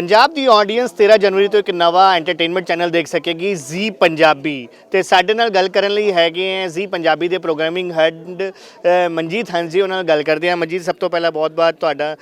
ਪੰਜਾਬ ਦੀ audience 13 ਜਨਵਰੀ ਤੋਂ ਇੱਕ ਨਵਾਂ ਐਂਟਰਟੇਨਮੈਂਟ ਚੈਨਲ ਦੇਖ ਸਕੇਗੀ, ਜ਼ੀ ਪੰਜਾਬੀ। ਤੇ ਸਾਡੇ ਨਾਲ ਗੱਲ ਕਰਨ ਲਈ ਹੈਗੇ ਹੈ ਜ਼ੀ ਪੰਜਾਬੀ ਦੇ ਪ੍ਰੋਗਰਾਮਿੰਗ ਹੈਡ ਮਨਜੀਤ ਹੰਸੀ ਉਹਨਾਂ ਨਾਲ ਗੱਲ ਕਰਦੇ ਹਾਂ। ਮਨਜੀਤ, ਸਭ ਤੋਂ ਪਹਿਲਾਂ ਬਹੁਤ-ਬਹੁਤ ਤੁਹਾਡਾ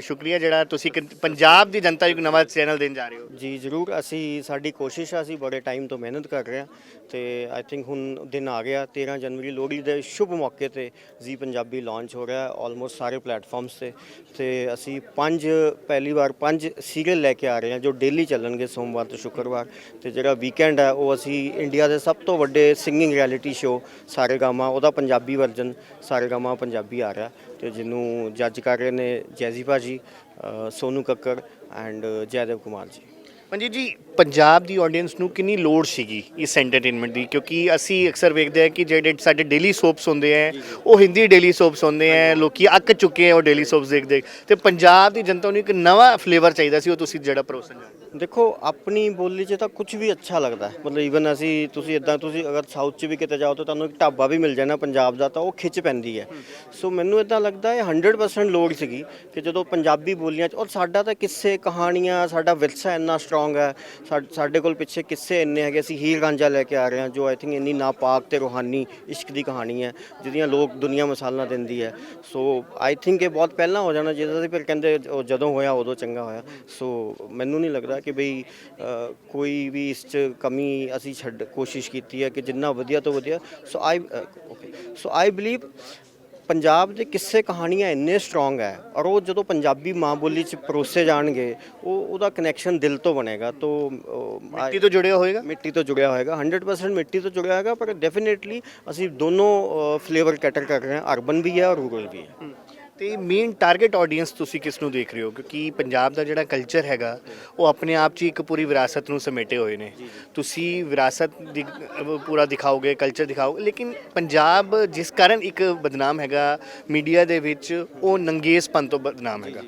ਸ਼ੁਕਰੀਆ, ਜਿਹੜਾ ਤੁਸੀਂ ਇੱਕ ਪੰਜਾਬ ਦੀ ਜਨਤਾ ਨੂੰ ਨਵਾਂ ਚੈਨਲ ਦੇਣ ਜਾ ਰਹੇ ਹੋ। ਜੀ, ਜ਼ਰੂਰ। ਅਸੀਂ, ਸਾਡੀ ਕੋਸ਼ਿਸ਼ ਆ, ਅਸੀਂ ਬੜੇ ਟਾਈਮ ਤੋਂ ਮਿਹਨਤ ਕਰ ਰਹੇ ਹਾਂ। ਤੇ ਆਈ ਥਿੰਕ ਹੁਣ ਦਿਨ ਆ ਗਿਆ 13 ਜਨਵਰੀ ਲੋਹੜੀ ਦੇ ਸ਼ੁਭ ਮੌਕੇ ਤੇ ਜੀ ਪੰਜਾਬੀ ਲਾਂਚ ਹੋ ਰਿਹਾ ਹੈ ਆਲਮੋਸਟ ਸਾਰੇ ਪਲੇਟਫਾਰਮਸ ਤੇ। ਤੇ ਅਸੀਂ ਪੰਜ ਪਹਿਲੀ ਵਾਰ ਪੰਜ ਸੀਰੀਅਲ ਲੈ ਕੇ ਆ ਰਹੇ ਹਾਂ ਜੋ ਡੇਲੀ ਚੱਲਣਗੇ ਸੋਮਵਾਰ ਤੋਂ ਸ਼ੁੱਕਰਵਾਰ। ਤੇ ਜਿਹੜਾ ਵੀਕਐਂਡ ਹੈ ਉਹ ਅਸੀਂ ਇੰਡੀਆ ਦੇ ਸਭ ਤੋਂ ਵੱਡੇ ਸਿੰਗਿੰਗ ਰਿਐਲਿਟੀ ਸ਼ੋ ਸਾਰੇਗਾਮਾ ਉਹਦਾ ਪੰਜਾਬੀ ਵਰਜ਼ਨ ਸਾਰੇਗਾਮਾ ਪੰਜਾਬੀ ਆ ਰਿਹਾ। ਤੇ ਜਿਹਨੂੰ ਜੱਜ ਕਰ ਰਹੇ ਨੇ ਜੈਜ਼ੀ ਭਾਜੀ ਅ, ਸੋਨੂ ਕੱਕਰ ਐਂਡ ਜੈਦੇਵ ਕੁਮਾਰ ਜੀ। ਮਨਜੀਤ ਜੀ ਪੰਜਾਬ ਦੀ ਆਡੀਅנס ਨੂੰ ਕਿੰਨੀ ਲੋੜ ਸੀਗੀ ਇਸ ਐਂਟਰਟੇਨਮੈਂਟ ਦੀ? ਕਿਉਂਕਿ ਅਸੀਂ ਅਕਸਰ ਵੇਖਦੇ ਹਾਂ ਕਿ ਜਿਹੜੇ ਸਾਡੇ ਡੇਲੀ ਸੋਪਸ ਹੁੰਦੇ ਆ ਉਹ ਹਿੰਦੀ ਡੇਲੀ ਸੋਪਸ ਹੁੰਦੇ ਆ ਲੋਕੀ ਅੱਕ ਚੁੱਕੇ ਆ ਉਹ ਡੇਲੀ ਸੋਪਸ ਦੇਖ ਦੇਖ ਤੇ ਪੰਜਾਬ ਦੀ ਜਨਤਾ ਨੂੰ ਇੱਕ ਨਵਾਂ ਫਲੇਵਰ ਚਾਹੀਦਾ ਸੀ ਉਹ ਤੁਸੀਂ ਜਿਹੜਾ ਹੋ। ਦੇਖੋ ਆਪਣੀ ਬੋਲੀ 'ਚ ਤਾਂ ਕੁਝ ਵੀ ਅੱਛਾ ਲੱਗਦਾ। ਮਤਲਬ ਈਵਨ ਅਸੀਂ ਤੁਸੀਂ ਇਦਾਂ ਤੁਸੀਂ ਅਗਰ ਸਾਊਥ 'ਚ ਵੀ ਕਿਤੇ ਜਾਓ ਤਾਂ ਤੁਹਾਨੂੰ ਇੱਕ ਢਾਬਾ ਵੀ ਮਿਲ ਜਾਣਾ ਪੰਜਾਬ ਦਾ ਤਾਂ ਉਹ ਖਿੱਚ ਪੈਂਦੀ ਹੈ। ਸੋ ਮੈਨੂੰ ਇਦਾਂ ਲੱਗਦਾ ਹੈ 100% ਲੋੜ ਸੀਗੀ ਕਿ ਜਦੋਂ ਪੰਜਾਬੀ ਬੋਲੀਆਂ 'ਚ ਔਰ ਸਾਡਾ ਤਾਂ ਕਿੱਸੇ ਕਹਾਣੀਆਂ ਸਾਡਾ ਵਿਰਸਾ ਇੰਨਾ ਸਟਰੋਂਗ ਹੈ। ਸਾ- ਸਾਡੇ ਕੋਲ ਪਿੱਛੇ ਕਿੱਸੇ ਇੰਨੇ ਹੈਗੇ ਅਸੀਂ ਹੀਰ ਰਾਂਝਾ ਲੈ ਕੇ ਆ ਰਹੇ ਹਾਂ ਜੋ ਆਈ ਥਿੰਕ ਇੰਨੀ ਨਾਪਾਕ ਤੇ ਰੂਹਾਨੀ ਇਸ਼ਕ ਦੀ ਕਹਾਣੀ ਹੈ ਜਿਹਦੀਆਂ ਲੋਕ ਦੁਨੀਆ ਮਸਾਲਾ ਦਿੰਦੀ ਹੈ। ਸੋ ਆਈ ਥਿੰਕ ਇਹ ਬਹੁਤ ਪਹਿਲਾਂ ਹੋ ਜਾਣਾ ਜਿਹਦਾ ਸੀ ਫਿਰ ਕਹਿੰਦੇ ਉਹ ਜਦੋਂ ਹੋਇਆ ਉਦੋਂ ਚੰਗਾ ਹੋਇਆ। ਸੋ ਮੈਨੂੰ ਨਹੀਂ ਲੱਗਦਾ ਕਿ ਬਈ ਅ, ਕੋਈ ਵੀ ਇਸ 'ਚ ਕਮੀ ਅਸੀਂ ਛੱਡ ਕੋਸ਼ਿਸ਼ ਕੀਤੀ ਹੈ ਕਿ ਜਿੰਨਾ ਵਧੀਆ ਤੋਂ ਵਧੀਆ। ਸੋ ਆਈ ਸੋ ਆਈ ਬਲੀਵ ਪੰਜਾਬ ਦੇ ਕਿੱਸੇ ਕਹਾਣੀਆਂ ਇੰਨੇ ਸਟਰੋਂਗ ਹੈ ਔਰ ਉਹ ਜਦੋਂ ਪੰਜਾਬੀ ਮਾਂ ਬੋਲੀ 'ਚ ਪਰੋਸੇ ਜਾਣਗੇ ਉਹ ਉਹਦਾ ਕਨੈਕਸ਼ਨ ਦਿਲ ਤੋਂ ਬਣੇਗਾ ਤੋਂ ਮਿੱਟੀ ਤੋਂ ਜੁੜਿਆ ਹੋਏਗਾ? ਮਿੱਟੀ ਤੋਂ ਜੁੜਿਆ ਹੋਏਗਾ 100% ਮਿੱਟੀ ਤੋਂ ਜੁੜਿਆ ਹੋਏਗਾ ਪਰ ਡੈਫੀਨੇਟਲੀ ਅਸੀਂ ਦੋਨੋਂ ਫਲੇਵਰ ਕੈਟਰ ਕਰ ਰਹੇ ਹਾਂ ਅਰਬਨ ਵੀ ਹੈ ਔਰ ਰੂਰਲ ਵੀ ਹੈ। ਤੇ ਮੇਨ ਟਾਰਗੇਟ ਆਡੀਅנס ਤੁਸੀਂ ਕਿਸ ਨੂੰ ਦੇਖ ਰਹੇ ਹੋ? ਕਿਉਂਕਿ ਪੰਜਾਬ ਦਾ ਜਿਹੜਾ ਕਲਚਰ ਹੈਗਾ ਉਹ ਆਪਣੇ ਆਪ 'ਚ ਇੱਕ ਪੂਰੀ ਵਿਰਾਸਤ ਨੂੰ ਸਮੇਟੇ ਹੋਏ ਨੇ। ਤੁਸੀਂ ਵਿਰਾਸਤ ਦੀ ਪੂਰਾ ਦਿਖਾਓਗੇ ਕਲਚਰ ਦਿਖਾਓਗੇ ਲੇਕਿਨ ਪੰਜਾਬ ਜਿਸ ਕਾਰਨ ਇੱਕ ਬਦਨਾਮ ਹੈਗਾ ਮੀਡੀਆ ਦੇ ਵਿੱਚ ਉਹ ਨੰਗੇਜ਼ਪਨ ਤੋਂ ਬਦਨਾਮ ਹੈਗਾ।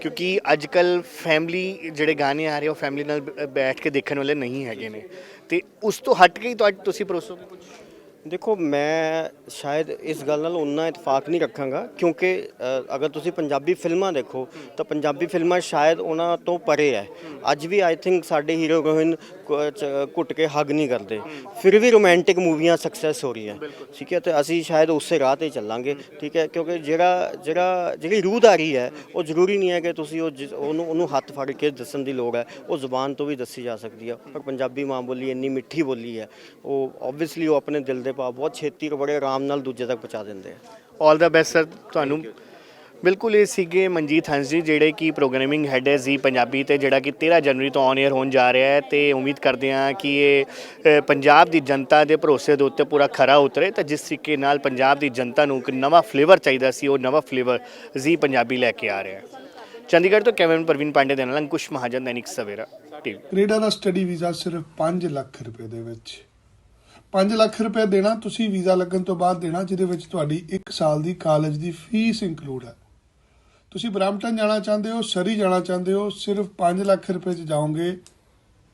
ਕਿਉਂਕਿ ਅੱਜ ਕੱਲ ਫੈਮਿਲੀ ਜਿਹੜੇ ਗਾਣੇ ਆ ਰਹੇ ਉਹ ਫੈਮਿਲੀ ਨਾਲ ਬੈਠ ਕੇ ਦੇਖਣ ਵਾਲੇ ਨਹੀਂ ਹੈਗੇ ਨੇ। ਤੇ ਉਸ ਤੋਂ ਹਟ ਕੇ ਹੀ ਤੁਸੀਂ ਪਰੋਸੋਗੇ ਕੁਝ ਦੇਖੋ ਮੈਂ ਸ਼ਾਇਦ ਇਸ ਗੱਲ ਨਾਲ ਉਨਾ ਇਤਫਾਕ ਨਹੀਂ ਰੱਖਾਂਗਾ ਕਿਉਂਕਿ ਅ, ਅਗਰ ਤੁਸੀਂ ਪੰਜਾਬੀ ਫਿਲਮਾਂ ਦੇਖੋ ਤਾਂ ਪੰਜਾਬੀ ਫਿਲਮਾਂ ਸ਼ਾਇਦ ਉਹਨਾਂ ਤੋਂ ਪਰੇ ਹੈ ਅੱਜ ਵੀ ਆਈ ਥਿੰਕ ਸਾਡੇ ਹੀਰੋ ਹੀਰੋਇਨ ਘੁੱਟ ਕੇ ਹੱਗ ਨਹੀਂ ਕਰਦੇ। ਫਿਰ ਵੀ ਰੋਮਾਂਟਿਕ ਮੂਵੀਆਂ ਸਕਸੈਸ ਹੋ ਰਹੀਆਂ। ਠੀਕ ਹੈ ਤੇ ਅਸੀਂ ਸ਼ਾਇਦ ਉਸੇ ਰਾਹ ਤੇ ਚੱਲਾਂਗੇ। ਠੀਕ ਹੈ ਕਿਉਂਕਿ ਜਿਹੜਾ ਜਿਹੜਾ ਜਿਹੜੀ ਰੂਹਦਾਰੀ ਹੈ ਉਹ ਜ਼ਰੂਰੀ ਨਹੀਂ ਹੈ ਕਿ ਤੁਸੀਂ ਉਹ ਉਹਨੂੰ ਉਹਨੂੰ ਹੱਥ ਫੜ ਕੇ ਦੱਸਣ ਦੀ ਲੋੜ ਹੈ। ਉਹ ਜ਼ੁਬਾਨ ਤੋਂ ਵੀ ਦੱਸੀ ਜਾ ਸਕਦੀ ਹੈ। ਪਰ ਪੰਜਾਬੀ ਮਾਂ ਬੋਲੀ ਇੰਨੀ ਮਿੱਠੀ ਬੋਲੀ ਹੈ ਉਹ ਆਬਵੀਅਸਲੀ ਉਹ ਆਪਣੇ ਦਿਲ ਦੇ ਭਾਵ ਬਹੁਤ ਛੇਤੀ ਬੜੇ ਆਰਾਮ ਨਾਲ ਦੂਜੇ ਤੱਕ ਪਹੁੰਚਾ ਦਿੰਦੇ ਆ। ਆਲ ਦਾ ਬੈਸਟ ਸਰ ਤੁਹਾਨੂੰ ਬਿਲਕੁਲ ਇਹ ਸੀਗੇ ਮਨਜੀਤ ਹੰਸ ਜੀ, ਜਿਹੜੇ ਕਿ ਪ੍ਰੋਗਰਾਮਿੰਗ ਹੈਡ ਹੈ ਜੀ ਪੰਜਾਬੀ ਤੇ, ਜਿਹੜਾ ਕਿ 13 ਜਨਵਰੀ ਤੋਂ ਔਨ 에ਅਰ ਹੋਣ ਜਾ ਰਿਹਾ ਹੈ ਤੇ ਉਮੀਦ ਕਰਦੇ ਹਾਂ ਕਿ ਇਹ ਪੰਜਾਬ ਦੀ ਜਨਤਾ ਦੇ ਭਰੋਸੇ ਦੇ ਉੱਤੇ ਪੂਰਾ ਖਰਾ ਉਤਰੇ। ਤਾਂ ਜਿਸ ਤਰੀਕੇ ਨਾਲ ਪੰਜਾਬ ਦੀ ਜਨਤਾ ਨੂੰ ਇੱਕ ਨਵਾਂ ਫਲੇਵਰ ਚਾਹੀਦਾ ਸੀ, ਉਹ ਨਵਾਂ ਫਲੇਵਰ ਜੀ ਪੰਜਾਬੀ ਲੈ ਕੇ ਆ ਰਿਹਾ ਹੈ। ਚੰਡੀਗੜ੍ਹ ਤੋਂ ਕੈਵਨ ਪ੍ਰਵੀਨ ਪਾਂਡੇ ਦੇ ਨਾਲ ਅੰਕੁਸ਼ ਮਹਾਜਨ, ਦੈਨਿਕ ਸਵੇਰਾ, ਟੀਵੀ। ਕੈਨੇਡਾ ਦਾ ਸਟੱਡੀ ਵੀਜ਼ਾ ਸਿਰਫ 5 ਲੱਖ ਰੁਪਏ ਦੇ ਵਿੱਚ। 5 ਲੱਖ ਰੁਪਏ ਦੇਣਾ, ਤੁਸੀਂ ਵੀਜ਼ਾ ਲੱਗਣ ਤੋਂ ਬਾਅਦ ਦੇਣਾ, ਜਿਹਦੇ ਵਿੱਚ ਤੁਹਾਡੀ 1 ਸਾਲ ਦੀ ਕਾਲਜ ਦੀ ਫੀਸ ਇੰਕਲੂਡ ਹੈ। ਤੁਸੀਂ ਬ੍ਰਾਂਪਟਨ ਜਾਣਾ ਚਾਹੁੰਦੇ ਹੋ, ਸਰੀ ਜਾਣਾ ਚਾਹੁੰਦੇ ਹੋ, ਸਿਰਫ 5 ਲੱਖ ਰੁਪਏ ਚ ਜਾਓਗੇ,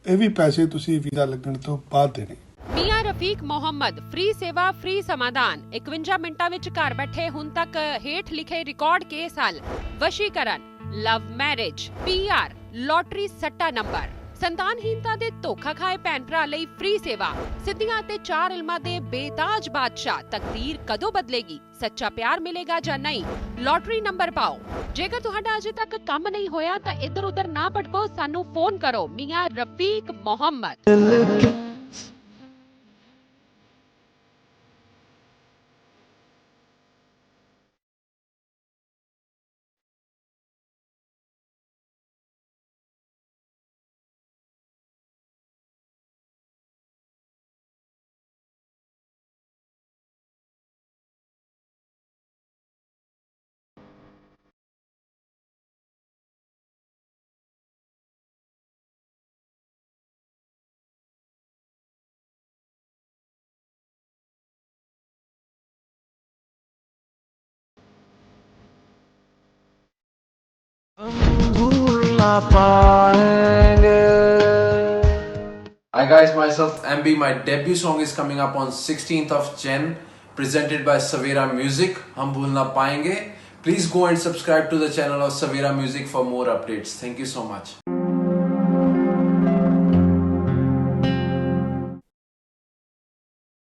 ਇਹ ਵੀ ਪੈਸੇ ਤੁਸੀਂ ਵੀਜ਼ਾ ਲੱਗਣ ਤੋਂ ਬਾਅਦ ਦੇਣੇ। ਮੀਆਂ ਰਫੀਕ ਮੁਹੰਮਦ, ਫ੍ਰੀ ਸੇਵਾ, ਫ੍ਰੀ ਸਮਾਧਾਨ 51 ਮਿੰਟਾਂ ਵਿੱਚ ਘਰ ਬੈਠੇ, ਹੁਣ ਤੱਕ ਹੇਠ ਲਿਖੇ ਰਿਕਾਰਡ ਕੇਸ ਹੱਲ, ਵਸ਼ੀਕਰਨ, ਲਵ ਮੈਰਿਜ ਪੀਆਰ ਲੋਟਰੀ ਸੱਟਾ ਨੰਬਰ ਸੰਤਾਨਹੀਨਤਾ ਦੇ ਧੋਖਾ ਖਾਏ ਭੈਣ ਭਰਾ ਲਈ ਫ੍ਰੀ ਸੇਵਾ, ਸਿੱਧੀਆਂ ਤੇ ਚਾਰ ਇਲਮਾਂ ਦੇ ਬੇਤਾਜ ਬਾਦਸ਼ਾਹ, ਤਕਦੀਰ ਕਦੋਂ ਬਦਲੇਗੀ, ਸੱਚਾ ਪਿਆਰ ਮਿਲੇਗਾ ਜਾਂ ਨਹੀਂ? ਲੋਟਰੀ ਨੰਬਰ ਪਾਓ। ਜੇਕਰ ਤੁਹਾਡਾ ਅਜੇ ਤੱਕ ਕੰਮ ਨਹੀਂ ਹੋਇਆ ਤਾਂ ਇੱਧਰ ਉੱਧਰ ਨਾ ਭਟਕੋ, ਸਾਨੂੰ ਫੋਨ ਕਰੋ। ਮੀਆਂ Rafiq Muhammad. Hi guys, myself MB. My debut song is coming up on 16th of Jan, presented by Savera Music. Hum bhul na payenge. Please go and subscribe to the channel of Savera Music for more updates. Thank you so much.